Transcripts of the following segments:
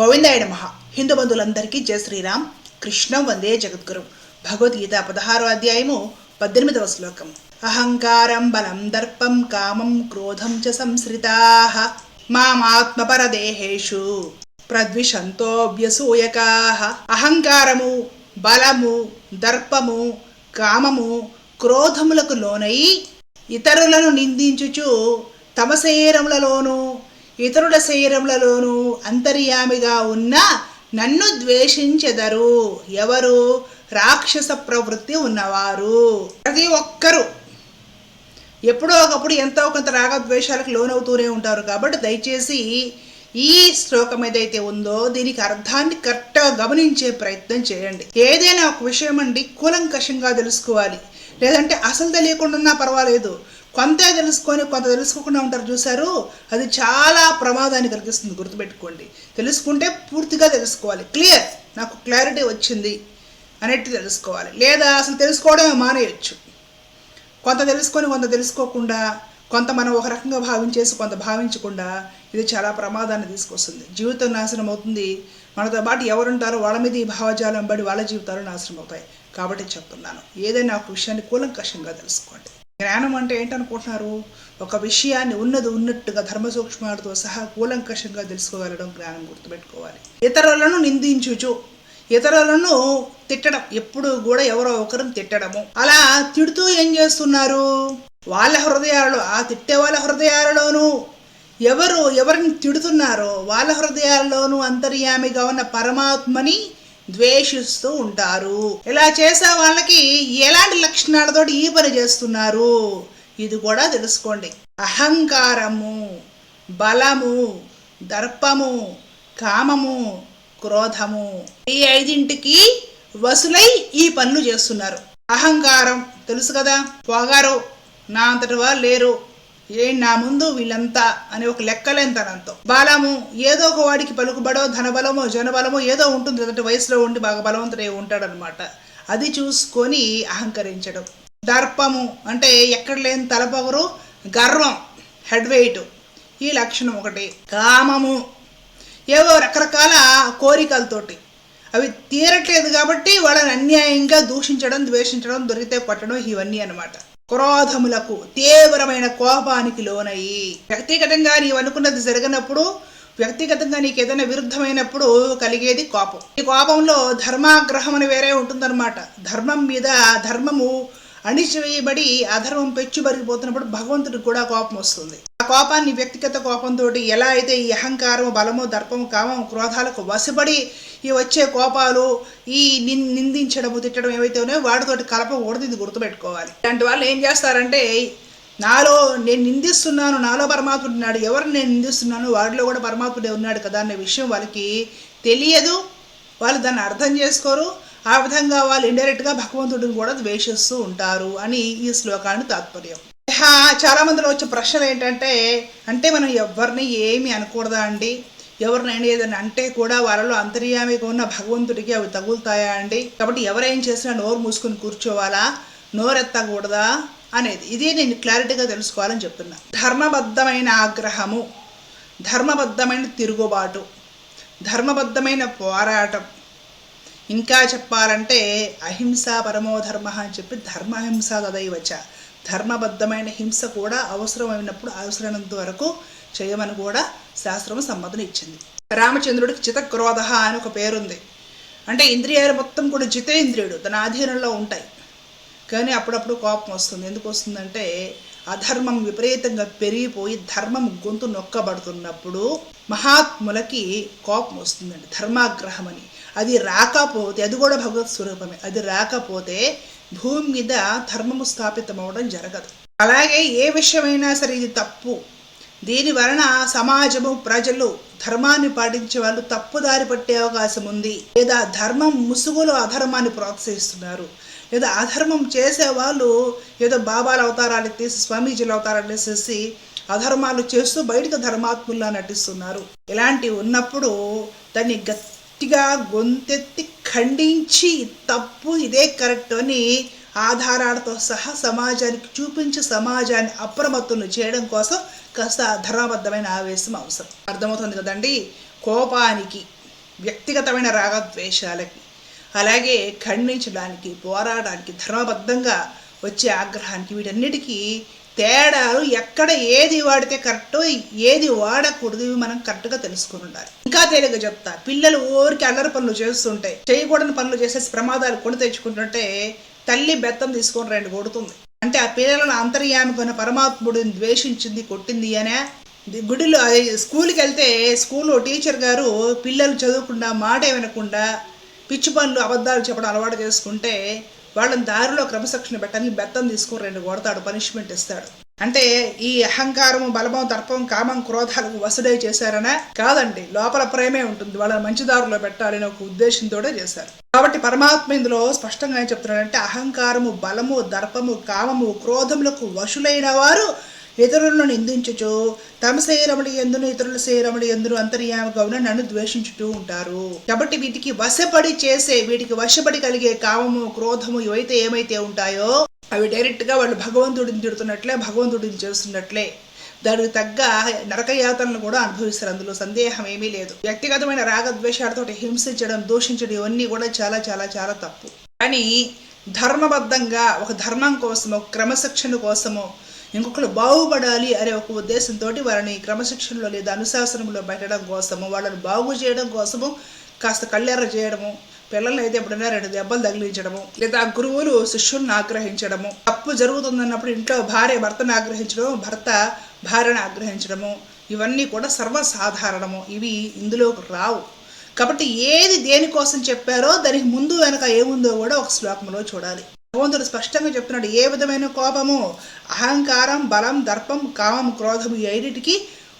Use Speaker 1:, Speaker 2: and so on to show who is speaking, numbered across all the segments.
Speaker 1: గోవిందాయ నమ. హిందూ బంధువులందరికీ జయ శ్రీరామ్. కృష్ణం వందే జగద్గురు. భగవద్గీత పదహారో అధ్యాయము పద్దెనిమిదవ శ్లోకం. అహంకారం బలం దర్పం కామం క్రోధం చ సంశ్రితా. మామాత్మపరదేహేషు ప్రద్విషంతోభ్యసూయకా అహంకారము బలము దర్పము కామము క్రోధములకు లోనై ఇతరులను నిందించుచు తమ శరీరములలోనూ ఇతరుల శరీరములలోనూ అంతర్యామిగా ఉన్న నన్ను ద్వేషించెదరు. ఎవరు? రాక్షస ప్రవృత్తి ఉన్నవారు. ప్రతి ఒక్కరూ ఎప్పుడో ఒకప్పుడు ఎంతో కొంత రాగద్వేషాలకు లోనవుతూనే ఉంటారు. కాబట్టి దయచేసి ఈ శ్లోకం ఏదైతే ఉందో దీనికి అర్థాన్ని కరెక్ట్గా గమనించే ప్రయత్నం చేయండి. ఏదైనా ఒక విషయం అండి కూలంకషంగా తెలుసుకోవాలి. లేదంటే అసలు తెలియకుండా ఉన్నా పర్వాలేదు. కొంత తెలుసుకొని కొంత తెలుసుకోకుండా ఉంటారు చూసారు అది చాలా ప్రమాదాన్ని కలిగిస్తుంది గుర్తుపెట్టుకోండి. తెలుసుకుంటే పూర్తిగా తెలుసుకోవాలి. క్లియర్ నాకు క్లారిటీ వచ్చింది అనేట్టు తెలుసుకోవాలి. లేదా అసలు తెలుసుకోవడమే మానేయచ్చు. కొంత తెలుసుకొని కొంత తెలుసుకోకుండా కొంత మనం ఒక రకంగా భావించేసి కొంత భావించకుండా ఇది చాలా ప్రమాదాన్ని తీసుకొస్తుంది. జీవితం నాశనం అవుతుంది. మనతో పాటు ఎవరుంటారో వాళ్ళ మీద ఈ భావజాలం బడి వాళ్ళ జీవితాలు నాశనం అవుతాయి. కాబట్టి చెప్తున్నాను. ఏదైనా ఒక విషయాన్ని కూలంకషంగా తెలుసుకోండి. జ్ఞానం అంటే ఏంటనుకుంటున్నారు? ఒక విషయాన్ని ఉన్నది ఉన్నట్టుగా ధర్మ సూక్ష్మాలతో సహా కూలంకషంగా తెలుసుకోగలడం జ్ఞానం గుర్తుపెట్టుకోవాలి. ఇతరులను నిందించుచు ఇతరులను తిట్టడం ఎప్పుడు కూడా ఎవరో ఒకరిని తిట్టడము. అలా తిడుతూ ఏం చేస్తున్నారు? వాళ్ళ హృదయాలలో ఆ తిట్టే వాళ్ళ హృదయాలలోనూ ఎవరు ఎవరిని తిడుతున్నారో వాళ్ళ హృదయాల్లోనూ అంతర్యామిగా ఉన్న పరమాత్మని ద్వేషిస్తూ ఉంటారు. ఇలా చేసే వాళ్ళకి ఎలాంటి లక్షణాలతోటి ఈ పని చేస్తున్నారు? ఇది కూడా తెలుసుకోండి. అహంకారము బలము దర్పము కామము క్రోధము ఈ ఐదింటికి వసులై ఈ పనులు చేస్తున్నారు. అహంకారం తెలుసు కదా? పొగరు నా అంతటి వారు లేరు. ఏ నా ముందు వీళ్ళంతా అని ఒక లెక్కలేంతనంతో బాలము ఏదో ఒక వాడికి పలుకుబడో ధనబలమో జనబలమో ఏదో ఉంటుంది లేదంటే వయసులో ఉండి బాగా బలవంతుడే ఉంటాడనమాట అది చూసుకొని అహంకరించడం. దర్పము అంటే ఎక్కడ లేని తలపవరు గర్వం హెడ్ వెయిట్. ఈ లక్షణం ఒకటి. కామము. ఏవో రకరకాల కోరికలతోటి. అవి తీరట్లేదు కాబట్టి వాళ్ళని అన్యాయంగా దూషించడం ద్వేషించడం దొరికితే పట్టడం ఇవన్నీ అన్నమాట. క్రోధములకు తీవ్రమైన కోపానికి లోనయ్యి వ్యక్తిగతంగా నీవు అనుకున్నది జరిగినప్పుడు వ్యక్తిగతంగా నీకు ఏదైనా విరుద్ధమైనప్పుడు కలిగేది కోపం. ఈ కోపంలో ధర్మాగ్రహం అని వేరే ఉంటుందన్నమాట. ధర్మం మీద ధర్మము అణిచివేయబడి అధర్మం పెచ్చుబరిగిపోతున్నప్పుడు భగవంతుడికి కూడా కోపం వస్తుంది. ఆ కోపాన్ని వ్యక్తిగత కోపంతో ఎలా అయితే ఈ అహంకారం బలము దర్పము కామం క్రోధాలకు వశపడి ఈ వచ్చే కోపాలు ఈ నిన్ నిందించడము తిట్టడం ఏవైతే ఉన్నాయో వాటితోటి కలపకూడదు ఇది గుర్తుపెట్టుకోవాలి. ఇలాంటి వాళ్ళు ఏం చేస్తారంటే నాలో నేను నిందిస్తున్నాను నాలో పరమాత్ముడు ఉన్నాడు ఎవరు నేను నిందిస్తున్నాను వాడిలో కూడా పరమాత్ముడే ఉన్నాడు కదా అనే విషయం వాళ్ళకి తెలియదు. వాళ్ళు దాన్ని అర్థం చేసుకోరు. ఆ విధంగా వాళ్ళు ఇండైరెక్ట్గా భగవంతుడిని కూడా ద్వేషిస్తూ ఉంటారు అని ఈ శ్లోకాన్ని తాత్పర్యం. చాలా మందిలో వచ్చే ప్రశ్నలు ఏంటంటే అంటే మనం ఎవరిని ఏమి అనకూడదా అండి? ఎవరినైనా ఏదైనా అంటే కూడా వాళ్ళలో అంతర్యామిగా ఉన్న భగవంతుడికి అవి తగులుతాయా అండి? కాబట్టి ఎవరేం చేసినా నోరు మూసుకొని కూర్చోవాలా? నోరెత్తకూడదా? అనేది ఇది నేను క్లారిటీగా తెలుసుకోవాలని చెప్తున్నా. ధర్మబద్ధమైన ఆగ్రహము ధర్మబద్ధమైన తిరుగుబాటు ధర్మబద్ధమైన పోరాటం. ఇంకా చెప్పాలంటే అహింస పరమో ధర్మ అని చెప్పి ధర్మహింస తదైవచ ధర్మబద్ధమైన హింస కూడా అవసరమైనప్పుడు అవసరమైనంత వరకు చేయమని కూడా శాస్త్రం సమ్మతిని ఇచ్చింది. రామచంద్రుడికి చితక్రోధ అని ఒక పేరుంది. అంటే ఇంద్రియాలు మొత్తం కూడా జితేంద్రియుడు తన ఆధీనంలో ఉంటాయి. కానీ అప్పుడప్పుడు కోపం వస్తుంది. ఎందుకు వస్తుందంటే అధర్మం విపరీతంగా పెరిగిపోయి ధర్మం గొంతు నొక్కబడుతున్నప్పుడు మహాత్ములకి కోపం వస్తుందండి. ధర్మాగ్రహం అని అది రాకపోతే అది కూడా భగవత్ స్వరూపమే. అది రాకపోతే భూమి మీద ధర్మము స్థాపితమవడం జరగదు. అలాగే ఏ విషయమైనా సరే ఇది తప్పు. దీని వలన సమాజము ప్రజలు ధర్మాన్ని పాటించే వాళ్ళు తప్పుదారి పట్టే అవకాశం ఉంది. లేదా ధర్మం ముసుగులో అధర్మాన్ని ప్రోత్సహిస్తున్నారు. లేదా అధర్మం చేసే వాళ్ళు ఏదో బాబాల అవతారాలు తీసి స్వామీజీల అవతారాలు తీసేసి అధర్మాలు చేస్తూ బయటకు ధర్మాత్ముల్లా నటిస్తున్నారు. ఇలాంటివి ఉన్నప్పుడు దాన్ని గట్టిగా గొంతెత్తి ఖండించి తప్పు ఇదే కరెక్ట్ అని ఆధారాలతో సహా సమాజానికి చూపించి సమాజాన్ని అప్రమత్తులు చేయడం కోసం కాస్త ధర్మబద్ధమైన ఆవేశం అవసరం. అర్థమవుతుంది కదండి? కోపానికి వ్యక్తిగతమైన రాగద్వేషాలకి అలాగే ఖండించడానికి పోరాడడానికి ధర్మబద్ధంగా వచ్చే ఆగ్రహానికి వీటన్నిటికీ తేడాలు ఎక్కడ ఏది వాడితే కరెక్ట్ ఏది వాడకూడదు ఇవి మనం కరెక్ట్గా తెలుసుకుని ఉండాలి. ఇంకా తేలిగ్గా చెప్తా. పిల్లలు ఊరికి అల్లరి పనులు చేస్తుంటే చేయకూడని పనులు చేసేసి ప్రమాదాలు కొని తెచ్చుకుంటుంటే తల్లి బెత్తం తీసుకొని రెండు కొడుతుంది. అంటే ఆ పిల్లలను అంతర్యామికొన్న పరమాత్ముడిని ద్వేషించింది కొట్టింది అనే గుడిలో స్కూల్కి వెళ్తే స్కూల్లో టీచర్ గారు పిల్లలు చదువుకుండా మాట వినకుండా పిచ్చి పనులు అబద్ధాలు చెప్పడం అలవాటు చేసుకుంటే వాళ్ళని దారిలో క్రమశిక్షణ పెట్టడానికి బెత్తం తీసుకుని రెండు కొడతాడు పనిష్మెంట్ ఇస్తాడు. అంటే ఈ అహంకారము బలమం దర్పం కామం క్రోధాలకు వసుడై చేశారనా కాదండి. లోపల ప్రేమే ఉంటుంది. వాళ్ళని మంచి దారిలో పెట్టాలని ఒక ఉద్దేశంతో చేశారు. కాబట్టి పరమాత్మ ఇందులో స్పష్టంగా ఏం చెప్తున్నాడంటే అహంకారము బలము దర్పము కామము క్రోధములకు వశులైన వారు ఇతరులను నిందించుచు తమ శరీరముడి ఎందును ఇతరుల శరీరముడి ఎందును అంతర్యామగా ఉన్న నన్ను ద్వేషించుతూ ఉంటారు. కాబట్టి వీటికి వశపడి చేసే వీటికి వశపడి కలిగే కామము క్రోధము ఇవైతే ఏమైతే ఉంటాయో అవి డైరెక్ట్గా వాళ్ళు భగవంతుడిని తిడుతున్నట్లే భగవంతుడిని చేస్తున్నట్లే. దానికి తగ్గ నరకయాతనలు కూడా అనుభవిస్తారు. అందులో సందేహం ఏమీ లేదు. వ్యక్తిగతమైన రాగద్వేషాలతో హింసించడం దూషించడం ఇవన్నీ కూడా చాలా చాలా చాలా తప్పు. కానీ ధర్మబద్ధంగా ఒక ధర్మం కోసమో క్రమశిక్షణ కోసమో ఇంకొకరు బాగుపడాలి అనే ఒక ఉద్దేశంతో వారిని క్రమశిక్షణలో లేదా అనుశాసనంలో పెట్టడం కోసము వాళ్ళని బాగు చేయడం కోసము కాస్త కళ్ళెర్ర చేయడము పిల్లల్ని అయితే ఎప్పుడైనా రెండు దెబ్బలు తగిలించడము లేదా గురువులు శిష్యుల్ని ఆగ్రహించడము తప్పు జరుగుతుందన్నప్పుడు ఇంట్లో భార్య భర్తను ఆగ్రహించడం భర్త భార్యను ఆగ్రహించడము ఇవన్నీ కూడా సర్వసాధారణము. ఇవి ఇందులోకి రావు. కాబట్టి ఏది దేనికోసం చెప్పారో దానికి ముందు వెనక ఏముందో కూడా ఒక శ్లోకంలో చూడాలి. భగవంతుడు స్పష్టంగా చెప్తున్నాడు ఏ విధమైన కోపము? అహంకారం బలం దర్పం కామం క్రోధము ఈ ఐదిటికి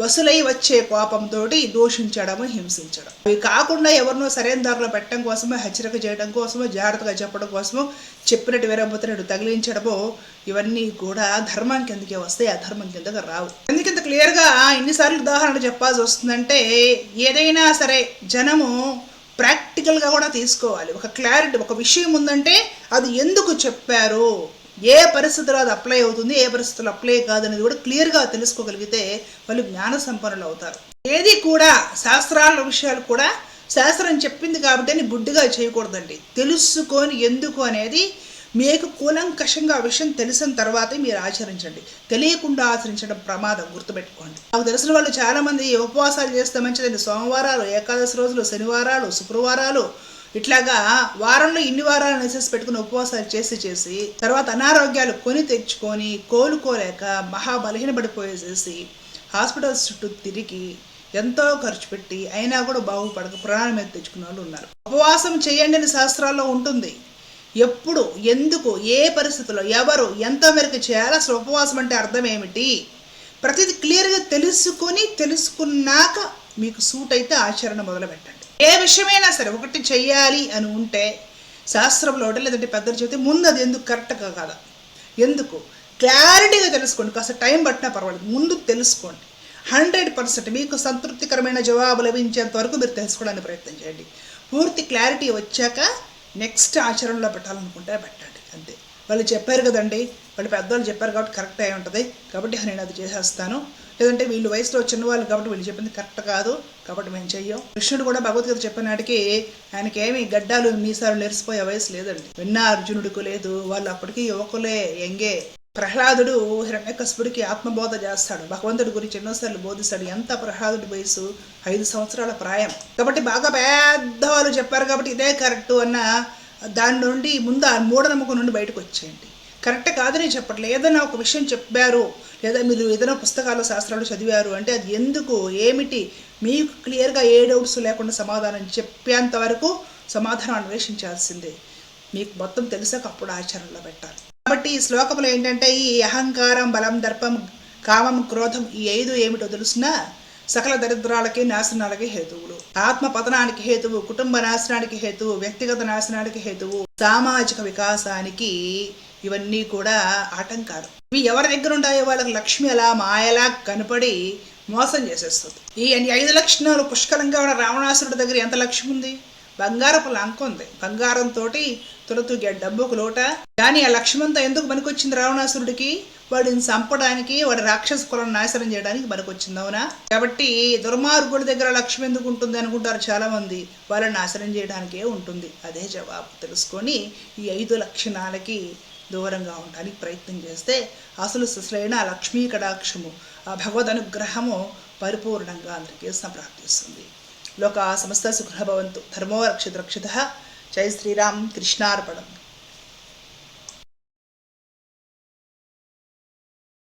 Speaker 1: వసులై వచ్చే కోపంతో దూషించడము హింసించడం. అవి కాకుండా ఎవరినో సరైన దారిలో పెట్టడం కోసమో హెచ్చరిక చేయడం కోసమో జాగ్రత్తగా చెప్పడం కోసమో చెప్పినట్టు వేరబోతున్నట్టు తగిలించడము ఇవన్నీ కూడా ధర్మం కిందకే వస్తాయి అధర్మం కిందకి రావు. ఎందుకంత క్లియర్గా ఎన్నిసార్లు ఉదాహరణ చెప్పాల్సి వస్తుందంటే ఏదైనా సరే జనము ప్రాక్టికల్గా కూడా తీసుకోవాలి. ఒక క్లారిటీ ఒక విషయం ఉందంటే అది ఎందుకు చెప్పారు ఏ పరిస్థితుల్లో అది అప్లై అవుతుంది ఏ పరిస్థితుల్లో అప్లై కాదనేది కూడా క్లియర్గా తెలుసుకోగలిగితే వాళ్ళు జ్ఞాన సంపన్నులు అవుతారు. ఏది కూడా శాస్త్రాల విషయాలు కూడా శాస్త్రం చెప్పింది కాబట్టి అని గుడ్డిగా చేయకూడదండి. తెలుసుకొని ఎందుకు అనేది మీకు కూలంకషంగా విషయం తెలిసిన తర్వాతే మీరు ఆచరించండి. తెలియకుండా ఆచరించడం ప్రమాదం గుర్తుపెట్టుకోండి. నాకు తెలిసిన వాళ్ళు చాలామంది ఉపవాసాలు చేస్తే మంచిదండి. సోమవారాలు ఏకాదశి రోజులు శనివారాలు శుక్రవారాలు ఇట్లాగా వారంలో ఇన్ని వారాలు మెసేజ్ పెట్టుకుని ఉపవాసాలు చేసి చేసి తర్వాత అనారోగ్యాలు కొని తెచ్చుకొని కోలుకోలేక మహా బలహీనపడిపోయేసేసి హాస్పిటల్స్ చుట్టూ తిరిగి ఎంతో ఖర్చు పెట్టి అయినా కూడా బాగుపడక ప్రాణం మీద తెచ్చుకున్న వాళ్ళు ఉన్నారు. ఉపవాసం చేయండి అని శాస్త్రాల్లో ఉంటుంది. ఎప్పుడు ఎందుకు ఏ పరిస్థితుల్లో ఎవరు ఎంత మేరకు చేయాలి అసలు ఉపవాసం అంటే అర్థం ఏమిటి? ప్రతిదీ క్లియర్గా తెలుసుకొని తెలుసుకున్నాక మీకు సూట్ అయితే ఆచరణ మొదలు పెట్టండి. ఏ విషయమైనా సరే ఒకటి చెయ్యాలి అని ఉంటే శాస్త్రంలో ఒకటి లేదంటే పెద్దలు చెబితే ముందు అది ఎందుకు కరెక్ట్గా కాదా? ఎందుకు? క్లారిటీగా తెలుసుకోండి. కాస్త టైం పట్టినా పర్వాలేదు. ముందు తెలుసుకోండి. హండ్రెడ్ పర్సెంట్ మీకు సంతృప్తికరమైన జవాబు లభించేంత వరకు మీరు తెలుసుకోవడానికి ప్రయత్నం చేయండి. పూర్తి క్లారిటీ వచ్చాక నెక్స్ట్ ఆచరణలో పెట్టాలనుకుంటే పెట్టండి అంతే. వాళ్ళు చెప్పారు కదండి వాళ్ళు పెద్దవాళ్ళు చెప్పారు కాబట్టి కరెక్ట్ అయి ఉంటుంది. కాబట్టి నేను అది చేసేస్తాను. లేదంటే వీళ్ళు వయసులో చిన్నవాళ్ళు కాబట్టి వీళ్ళు చెప్పింది కరెక్ట్ కాదు. కాబట్టి మేము చెయ్యం. కృష్ణుడు కూడా భగవద్గీత చెప్పినాటికి ఆయనకి ఏమి గడ్డాలు మీసాలు నెరిసిపోయే వయసు లేదండి. విన్న అర్జునుడికి లేదు వాళ్ళు అప్పటికి యువకులే ఎంగే ప్రహ్లాదుడు హిరణ్యకశపుడికి ఆత్మబోధ చేస్తాడు. భగవంతుడి గురించి ఎన్నోసార్లు బోధిస్తాడు. ఎంత ప్రహ్లాదుడి వయసు ఐదు సంవత్సరాల ప్రాయం. కాబట్టి బాగా పెద్దవాళ్ళు చెప్పారు కాబట్టి ఇదే కరెక్ట్ అన్న దాని నుండి ముందు ఆ మూఢనమ్మకం నుండి బయటకు వచ్చేయండి. కరెక్ట్ కాదని చెప్పట్లేదు ఏదైనా ఒక విషయం చెప్పారు లేదా మీరు ఏదైనా పుస్తకాలు శాస్త్రాలు చదివారు అంటే అది ఎందుకు ఏమిటి? మీకు క్లియర్గా ఏ డౌట్స్ లేకుండా సమాధానం చెప్పేంత వరకు సమాధానం అన్వేషించాల్సిందే. మీకు మొత్తం తెలిసాక అప్పుడు ఆచరణలో పెట్టాలి. కాబట్టి ఈ శ్లోకంలో ఏంటంటే ఈ అహంకారం బలం దర్పం కామం క్రోధం ఈ ఐదు ఏమిటో తెలిసినా? సకల దరిద్రాలకి నాశనాలకి హేతువులు. ఆత్మ పతనానికి హేతువు కుటుంబ నాశనానికి హేతువు వ్యక్తిగత నాశనానికి హేతువు సామాజిక వికాసానికి ఇవన్నీ కూడా ఆటంకాలు. ఇవి ఎవరి దగ్గర ఉంటాయో వాళ్ళకి లక్ష్మి అలా మాయలా కనపడి మోసం చేసేస్తుంది. ఈ ఈ ఐదు లక్షణాలు పుష్కలంగా ఉన్న రావణాసురుడి దగ్గర ఎంత లక్ష్మి ఉంది? బంగారపు లంక ఉంది. బంగారంతో తులతూగే డబ్బుకు లోట. కానీ ఆ లక్ష్మంతా ఎందుకు పనికొచ్చింది రావణాసురుడికి? వాడిని చంపడానికి వాడి రాక్షస కులం నాశనం చేయడానికి పనికొచ్చింది అవునా? కాబట్టి దుర్మార్గుడి దగ్గర లక్ష్యం ఎందుకు ఉంటుంది అనుకుంటారు చాలా మంది వాళ్ళని నాశనం చేయడానికే ఉంటుంది. అదే జవాబు. తెలుసుకొని ఈ ఐదు లక్షణాలకి దూరంగా ఉండడానికి ప్రయత్నం చేస్తే అసలు సుసలైన లక్ష్మీ కటాక్షము ఆ భగవద్ అనుగ్రహము పరిపూర్ణంగా అందరికీ సంప్రాప్తిస్తుంది. లోకా సమస్త సుఖభవంతు ధర్మో రక్షిత రక్షిత జై శ్రీరామ్ కృష్ణార్పణం